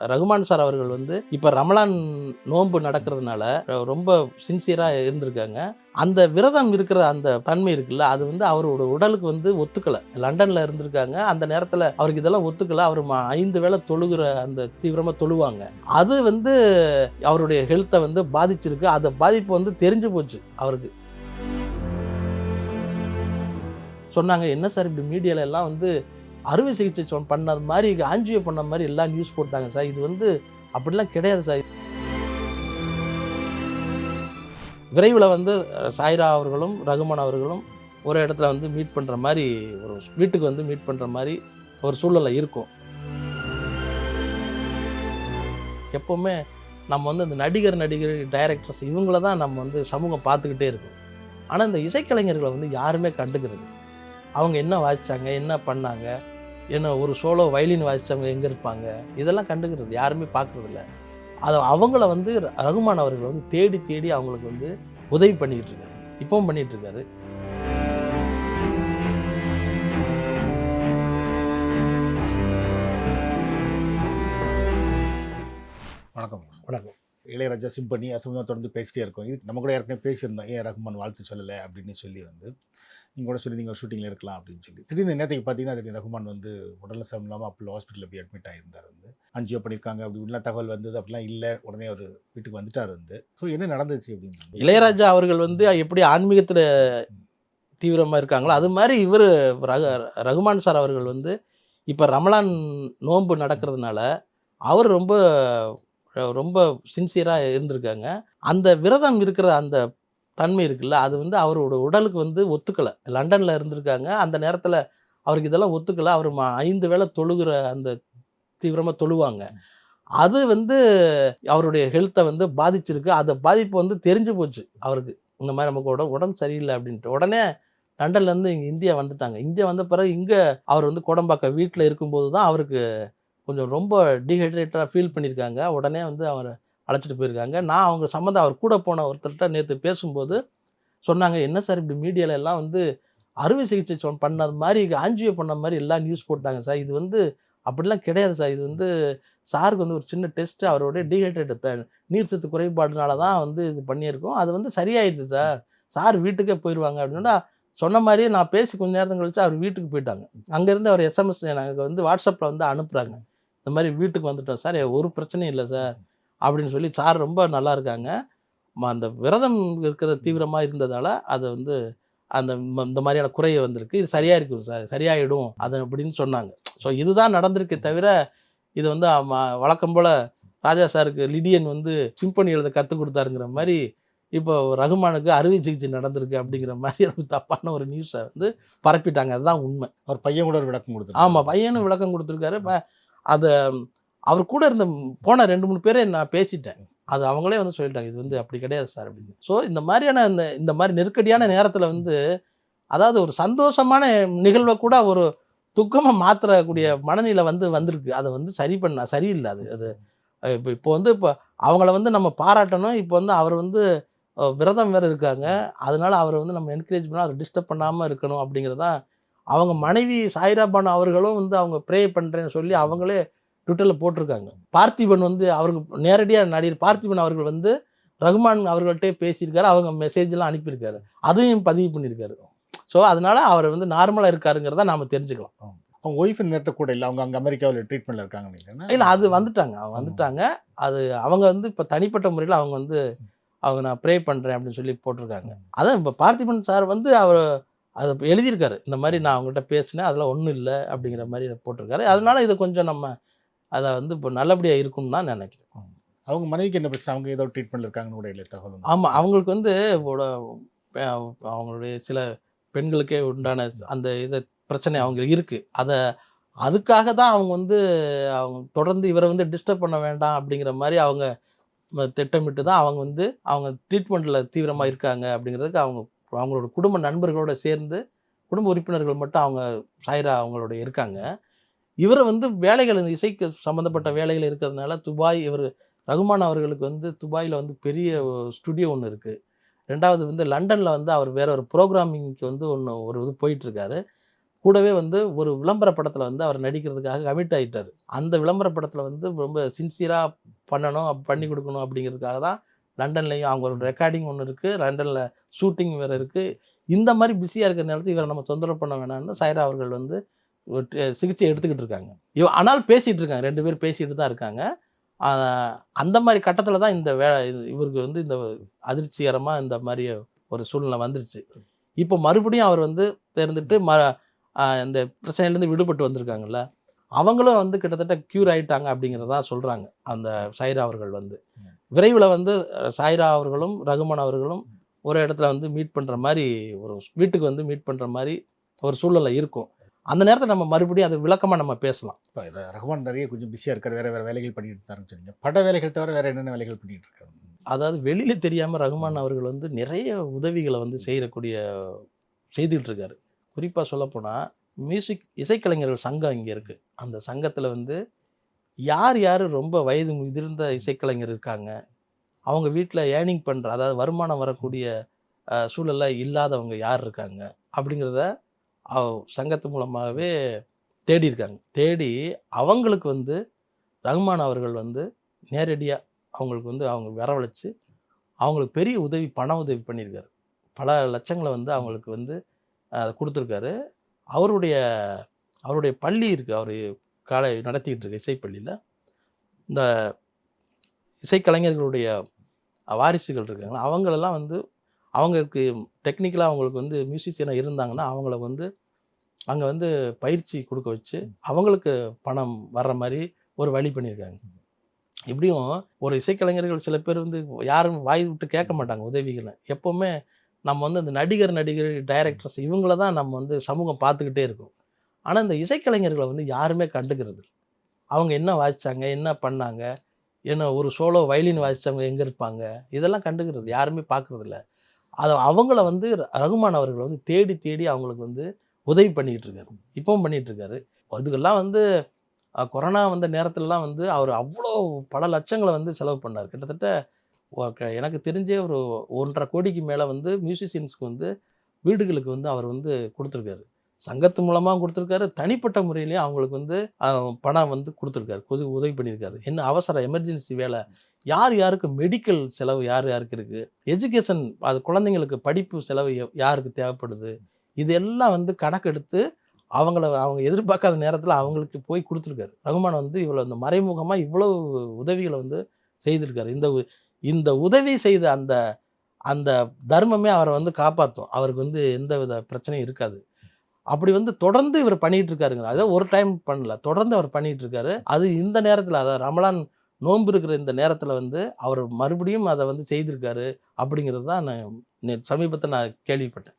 Rahman sir அவர்கள் வந்து இப்போ ரமலான் நோன்பு நடக்கிறதுனால ரொம்ப சின்சியராக இருந்திருக்காங்க. அந்த விரதம் இருக்கிற அந்த தன்மை இருக்குல்ல அது வந்து அவரோட உடலுக்கு வந்து ஒத்துக்கலை. லண்டனில் இருந்திருக்காங்க. அந்த நேரத்தில் அவருக்கு இதெல்லாம் ஒத்துக்கலை. அவர் ஐந்து வேளை தொழுகிற அந்த தீவிரமாக தொழுவாங்க. அது வந்து அவருடைய ஹெல்த்தை வந்து பாதிச்சிருக்கு. அந்த பாதிப்பு வந்து தெரிஞ்சு போச்சு அவருக்கு. சொன்னாங்க என்ன சார் இப்படி மீடியால எல்லாம் வந்து அறுவை சிகிச்சை பண்ணது மாதிரி ஆஞ்சியோ பண்ண மாதிரி எல்லாம் நியூஸ் போட்டாங்க சார். இது வந்து அப்படிலாம் கிடையாது சார். விரைவில் வந்து சாய்ரா அவர்களும் ரகுமான் அவர்களும் ஒரு இடத்துல வந்து மீட் பண்ணுற மாதிரி ஒரு வீட்டுக்கு வந்து மீட் பண்ணுற மாதிரி ஒரு சூழ்நிலை இருக்கும். எப்போவுமே நம்ம வந்து இந்த நடிகர் நடிகர் டைரக்டர்ஸ் இவங்கள தான் நம்ம வந்து சமூகம் பார்த்துக்கிட்டே இருக்கும். ஆனால் இந்த இசைக்கலைஞர்களை வந்து யாருமே கண்டுக்கிறது அவங்க என்ன வாசிச்சாங்க என்ன பண்ணாங்க என்ன ஒரு சோலோ வயலின் வாசிச்சவங்க எங்கே இருப்பாங்க? இதெல்லாம் கண்டுக்கிறது யாருமே பார்க்கறது இல்ல அது அவங்கள வந்து ரகுமான் அவர்கள் வந்து தேடி தேடி அவங்களுக்கு வந்து உதவி பண்ணிக்கிட்டு இருக்காரு. இப்பவும் பண்ணிட்டு இருக்காரு. வணக்கம். வணக்கம். இளையராஜா சிம்பனி அசம்பந்தமாக தொடர்ந்து பேசிட்டே இருக்கோம். இது நம்ம கூட ஏற்கனவே பேசியிருந்தோம். ஏன் ரஹ்மான் வாழ்த்து சொல்லலை அப்படின்னு சொல்லி வந்து நீங்கள் கூட சொல்லி நீங்கள் ஷூட்டிங்கில் இருக்கலாம் அப்படின்னு சொல்லி. திடீர்னு நேற்றுக்கு பார்த்தீங்கன்னா திடீர்னு ரஹ்மான் வந்து உடல் சம் இல்லாமல் அப்போ ஹாஸ்பிட்டலில் போய் அட்மிட் ஆகியிருந்தார் வந்து. அஞ்சியோ பண்ணியிருக்காங்க அப்படி இப்படிலாம் தகவல் வந்தது. அப்படிலாம் இல்லை. உடனே அவர் வீட்டுக்கு வந்துட்டார் வந்து. ஸோ என்ன நடந்துச்சு அப்படின்னு இளையராஜா அவர்கள் வந்து எப்படி ஆன்மீகத்தில் தீவிரமாக இருக்காங்களோ அது மாதிரி இவர் ரகு ரகுமான் சார் அவர்கள் வந்து இப்போ ரமலான் நோன்பு நடக்கிறதுனால அவர் ரொம்ப ரொம்ப சின்சியராக இருந்திருக்காங்க. அந்த விரதம் இருக்கிற அந்த தன்மை இருக்குல்ல அது வந்து அவரோட உடலுக்கு வந்து ஒத்துக்கலை. லண்டனில் இருந்திருக்காங்க. அந்த நேரத்தில் அவருக்கு இதெல்லாம் ஒத்துக்கலை. அவர் ம- ஐந்து வேளை தொழுகிற அந்த தீவிரமாக தொழுவாங்க. அது வந்து அவருடைய ஹெல்த்தை வந்து பாதிச்சிருக்கு. அந்த பாதிப்பு வந்து தெரிஞ்சு போச்சு அவருக்கு. இந்த மாதிரி நமக்கு உடம்பு உடம்பு சரியில்லை அப்படின்ட்டு. உடனே லண்டன்லேருந்து இங்கே இந்தியா வந்துட்டாங்க. இந்தியா வந்த பிறகு இங்கே அவர் வந்து குடம்பாக்க வீட்டில் இருக்கும்போது தான் அவருக்கு கொஞ்சம் ரொம்ப டீஹைட்ரேட்டாக ஃபீல் பண்ணியிருக்காங்க உடனே வந்து அவரை அழைச்சிட்டு போயிருக்காங்க. நான் அவங்க சம்மந்தம் அவர் கூட போன ஒருத்தர்கிட்ட நேற்று பேசும்போது சொன்னாங்க என்ன சார் இப்படி மீடியால எல்லாம் வந்து அறுவை சிகிச்சை சொ- பண்ணது மாதிரி ஆஞ்சியோ பண்ண மாதிரி எல்லாம் நியூஸ் போட்டாங்க சார். இது வந்து அப்படிலாம் கிடையாது சார். இது வந்து சாருக்கு வந்து ஒரு சின்ன டெஸ்ட்டு அவருடைய டீஹைட்ரேட் நீர் சத்து குறைபாடுனால தான் வந்து இது பண்ணியிருக்கோம். அது வந்து சரியாயிருச்சு சார். சார் வீட்டுக்கே போயிடுவாங்க அப்படின்னா சொன்ன மாதிரியே நான் பேசி கொஞ்ச நேரத்துக்கு கழிச்சு அவர் வீட்டுக்கு போயிட்டாங்க. அங்கேருந்து அவர் எஸ்எம்எஸ் எனக்கு வந்து வாட்ஸ்அப்பில் வந்து அனுப்புகிறாங்க இந்த மாதிரி வீட்டுக்கு வந்துட்டோம் சார். ஒரு பிரச்சனையும் இல்லை சார். அப்படின்னு சொல்லி சார் ரொம்ப நல்லா இருக்காங்க. அந்த விரதம் இருக்கிற தீவிரமாக இருந்ததால் அது வந்து அந்த இந்த மாதிரியான குறைய வந்திருக்கு. இது சரியாக இருக்கும் சார். சரியாயிடும். அது அப்படின்னு சொன்னாங்க. ஸோ இதுதான் நடந்திருக்கே தவிர இது வந்து வழக்கம் போல் ராஜா சாருக்கு லிடியன் வந்து சிம்பனி எழுத கற்றுக் கொடுத்தாருங்கிற மாதிரி இப்போ ரகுமானுக்கு அறுவை சிகிச்சை நடந்திருக்கு அப்படிங்கிற மாதிரி ஒரு தப்பான ஒரு நியூஸை வந்து பரப்பிட்டாங்க. அதுதான் உண்மை. அவர் பையன் கூட ஒரு விளக்கம் கொடுத்தாரு ஆமாம் பையனும் விளக்கம் கொடுத்துருக்காரு. அதை அவர் கூட இருந்த போன ரெண்டு மூணு பேரை நான் பேசிட்டேன். அது அவங்களே வந்து சொல்லிட்டாங்க இது வந்து அப்படி கிடையாது சார் அப்படின்னு. ஸோ இந்த மாதிரியான இந்த இந்த மாதிரி நெருக்கடியான நேரத்தில் வந்து அதாவது ஒரு சந்தோஷமான நிகழ்வை கூட ஒரு துக்கமாக மாற்றக்கூடிய மனநிலை வந்து வந்திருக்கு. அதை வந்து சரி பண்ண சரியில்லை அது. அது இப்போ இப்போ வந்து இப்போ அவங்கள வந்து நம்ம பாராட்டணும். இப்போ வந்து அவர் வந்து விரதம் வேறு இருக்காங்க. அதனால அவரை வந்து நம்ம என்கரேஜ் பண்ணால் அவர் டிஸ்டர்ப் பண்ணாமல் இருக்கணும் அப்படிங்கிறதான். அவங்க மனைவி சாய்ரா பானு அவர்களும் வந்து அவங்க ப்ரே பண்ணுறேன்னு சொல்லி அவங்களே ட்விட்டரில் போட்டிருக்காங்க. பார்த்திபன் வந்து அவருக்கு நேரடியாக நடிகர் பார்த்திபன் அவர்கள் வந்து ரகுமான் அவர்கள்ட்டே பேசியிருக்காரு. அவங்க மெசேஜ்லாம் அனுப்பியிருக்காரு. அதையும் பதிவு பண்ணியிருக்காரு. ஸோ அதனால அவர் வந்து நார்மலாக இருக்காருங்கிறத நாம் தெரிஞ்சுக்கலாம். அவங்க ஒய்ஃப் இந்த நேரத்தை கூட இல்லை. அவங்க அங்கே அமெரிக்காவில் ட்ரீட்மெண்ட்டில் இருக்காங்க இல்லை அது வந்துட்டாங்க. அவங்க வந்துட்டாங்க. அது அவங்க வந்து இப்போ தனிப்பட்ட முறையில் அவங்க வந்து அவங்க நான் ப்ரே பண்ணுறேன் அப்படின்னு சொல்லி போட்டிருக்காங்க. அதான் இப்போ பார்த்திபன் சார் வந்து அவர் அதை எழுதியிருக்காரு. இந்த மாதிரி நான் அவங்ககிட்ட பேசினேன். அதெல்லாம் ஒன்றும் இல்லை அப்படிங்கிற மாதிரி போட்டிருக்காரு. அதனால இது கொஞ்சம் நம்ம அதை வந்து இப்போ நல்லபடியாக இருக்கும்னு தான் நினைக்கிறேன். அவங்க மனைவிக்கு என்ன பிரச்சனை? அவங்க ஏதோ ட்ரீட்மெண்ட்டில் இருக்காங்கன்னு கூட இல்லை தகவல். ஆமாம் அவங்களுக்கு வந்து அவங்களுடைய சில பெண்களுக்கே உண்டான அந்த இதை பிரச்சனை அவங்களுக்கு இருக்குது அதை அதுக்காக தான் அவங்க வந்து அவங்க தொடர்ந்து இவரை வந்து டிஸ்டர்ப் பண்ண வேண்டாம் அப்படிங்கிற மாதிரி அவங்க திட்டமிட்டு தான் அவங்க வந்து அவங்க ட்ரீட்மெண்ட்டில் தீவிரமாக இருக்காங்க அப்படிங்கிறதுக்கு அவங்க அவங்களோட குடும்ப நண்பர்களோட சேர்ந்து குடும்ப உறுப்பினர்கள் மட்டும் அவங்க சாய்ரா அவங்களோட இருக்காங்க. இவரை வந்து வேலைகள் இந்த இசைக்கு சம்மந்தப்பட்ட வேலைகள் இருக்கிறதுனால துபாய் இவர் ரகுமான் அவர்களுக்கு வந்து துபாயில் வந்து பெரிய ஸ்டுடியோ ஒன்று இருக்குது ரெண்டாவது வந்து லண்டனில் வந்து அவர் வேற ஒரு ப்ரோக்ராமிங்க்கு வந்து ஒன்று ஒரு இது போயிட்டுருக்காரு. கூடவே வந்து ஒரு விளம்பர படத்தில் வந்து அவர் நடிக்கிறதுக்காக கமிட் ஆகிட்டார் அந்த விளம்பர படத்தில் வந்து ரொம்ப சின்சியராக பண்ணணும் பண்ணி கொடுக்கணும் அப்படிங்கிறதுக்காக தான் லண்டன்லேயும் அவங்க ஒரு ரெக்கார்டிங் ஒன்று இருக்குது லண்டனில் ஷூட்டிங் வேறு இருக்குது இந்த மாதிரி பிஸியாக இருக்கிற நேரத்தில் இவரை நம்ம தொந்தரவு பண்ண வேணாம்னு சைரா அவர்கள் வந்து சிகிச்சை எடுத்துக்கிட்டு இருக்காங்க. இவ ஆனால் பேசிகிட்டு இருக்காங்க. ரெண்டு பேரும் பேசிகிட்டு தான் இருக்காங்க. அந்த மாதிரி கட்டத்தில் தான் இந்த வே இது- இவருக்கு வந்து இந்த அதிர்ச்சிகரமாக இந்த மாதிரி ஒரு சூழ்நிலை வந்துருச்சு. இப்போ மறுபடியும் அவர் வந்து தேர்ந்துட்டு ம இந்த பிரச்சனையிலேருந்து விடுபட்டு வந்திருக்காங்கல்ல அவங்களும் வந்து கிட்டத்தட்ட க்யூர் ஆயிட்டாங்க அப்படிங்கிறதா சொல்கிறாங்க அந்த சாய்ரா அவர்கள் வந்து. விரைவில் வந்து சாய்ரா அவர்களும் ரகுமான் அவர்களும் ஒரு இடத்துல வந்து மீட் பண்ணுற மாதிரி ஒரு வீட்டுக்கு வந்து மீட் பண்ணுற மாதிரி ஒரு சூழ்நிலை இருக்கும். அந்த நேரத்தில் நம்ம மறுபடியும் அது விளக்கமாக நம்ம பேசலாம். இப்போ ரஹ்மான் நிறைய கொஞ்சம் பிஸியாக இருக்கார். வேற வேற வேலைகள் பண்ணிட்டு ஆரம்பிச்சிருங்க பட வேலைகள் தவிர வேற என்னென்ன வேலைகள் பண்ணிட்டு இருக்காரு? அதாவது வெளியில் தெரியாமல் ரகுமான் அவர்கள் வந்து நிறைய உதவிகளை வந்து செய்யக்கூடிய செய்துகிட்டு இருக்காரு. குறிப்பாக சொல்லப்போனால் மியூசிக் இசைக்கலைஞர்கள் சங்கம் இங்கே இருக்குது அந்த சங்கத்தில் வந்து யார் யார் ரொம்ப வயது முதிர்ந்த இசைக்கலைஞர் இருக்காங்க. அவங்க வீட்டில் ஏர்னிங் பண்ணுற அதாவது வருமானம் வரக்கூடிய சூழல்ல இல்லாதவங்க யார் இருக்காங்க? அப்படிங்கிறத சங்கத்து மூலமாகவே தேடி இருக்காங்க தேடி அவங்களுக்கு வந்து ரகுமான் அவர்கள் வந்து நேரடியாக அவங்களுக்கு வந்து அவங்க வரவழைச்சு அவங்களுக்கு பெரிய உதவி பண உதவி பண்ணியிருக்காரு. பல லட்சங்களை வந்து அவங்களுக்கு வந்து அதை கொடுத்துருக்காரு. அவருடைய அவருடைய பள்ளி இருக்குது அவர் காலை நடத்திக்கிட்டு இருக்க இசைப்பள்ளியில் இந்த இசைக்கலைஞர்களுடைய வாரிசுகள் இருக்காங்க அவங்களெல்லாம் வந்து அவங்களுக்கு டெக்னிக்கலாக அவங்களுக்கு வந்து மியூசிஷியனாக இருந்தாங்கன்னா அவங்கள வந்து அங்கே வந்து பயிற்சி கொடுக்க வச்சு அவங்களுக்கு பணம் வர்ற மாதிரி ஒரு வழி பண்ணியிருக்காங்க. இப்படியும் ஒரு இசைக்கலைஞர்கள் சில பேர் வந்து யாரும் வாய் விட்டு கேட்க மாட்டாங்க உதவிகளை. எப்போவுமே நம்ம வந்து அந்த நடிகர் நடிகர் டைரக்டர்ஸ் இவங்கள தான் நம்ம வந்து சமூகம் பார்த்துக்கிட்டே இருக்கும். ஆனால் இந்த இசைக்கலைஞர்களை வந்து யாருமே கண்டுக்கிறது. அவங்க என்ன வாசிச்சாங்க என்ன பண்ணாங்க என்ன ஒரு சோலோ வயலின் வாசிச்சவங்க எங்கே இருப்பாங்க இதெல்லாம் கண்டுக்கிறது யாருமே பார்க்கறது இல்ல அதை அவங்கள வந்து ர- ரகுமான் அவர்கள் வந்து தேடி தேடி அவங்களுக்கு வந்து உதவி பண்ணிகிட்டு இருக்காரு இப்பவும் பண்ணிகிட்டு இருக்காரு அதுக்கெல்லாம் வந்து கொரோனா வந்த நேரத்துலலாம் வந்து அவர் அவ்வளோ பல லட்சங்களை வந்து செலவு பண்ணார். கிட்டத்தட்ட எனக்கு தெரிஞ்சே ஒரு ஒன்றரை கோடிக்கு மேலே வந்து மியூசிஷியன்ஸ்க்கு வந்து வீடுகளுக்கு வந்து அவர் வந்து கொடுத்துருக்காரு. சங்கத்து மூலமாக கொடுத்துருக்காரு. தனிப்பட்ட முறையிலேயே அவங்களுக்கு வந்து பணம் வந்து கொடுத்துருக்காரு. உதவி உதவி பண்ணியிருக்காரு. என்ன அவசர எமர்ஜென்சி வேலை. யார் யாருக்கு மெடிக்கல் செலவு யார் யாருக்கு இருக்குது எஜுகேஷன் அது குழந்தைங்களுக்கு படிப்பு செலவு யாருக்கு தேவைப்படுது? இது எல்லாம் வந்து கணக்கெடுத்து அவங்கள அவங்க எதிர்பார்க்காத நேரத்தில் அவங்களுக்கு போய் கொடுத்துருக்காரு. ரகுமான் வந்து இவ்வளோ இந்த மறைமுகமாக இவ்வளோ உதவிகளை வந்து செய்திருக்காரு. இந்த உ- இந்த உதவி செய்த அந்த அந்த தர்மமே அவரை வந்து காப்பாற்றும் அவருக்கு வந்து எந்த வித பிரச்சனையும் இருக்காது. அப்படி வந்து தொடர்ந்து இவர் பண்ணிகிட்டு இருக்காருங்க. அதாவது ஒரு டைம் பண்ணல தொடர்ந்து அவர் பண்ணிகிட்டு இருக்காரு. அது இந்த நேரத்தில் அதாவது ரமலான் நோன்பு இருக்கிற இந்த நேரத்தில் வந்து அவர் மறுபடியும் அதை வந்து செய்திருக்காரு அப்படிங்கிறது தான் நான் சமீபத்தில் நான் கேள்விப்பட்டேன்.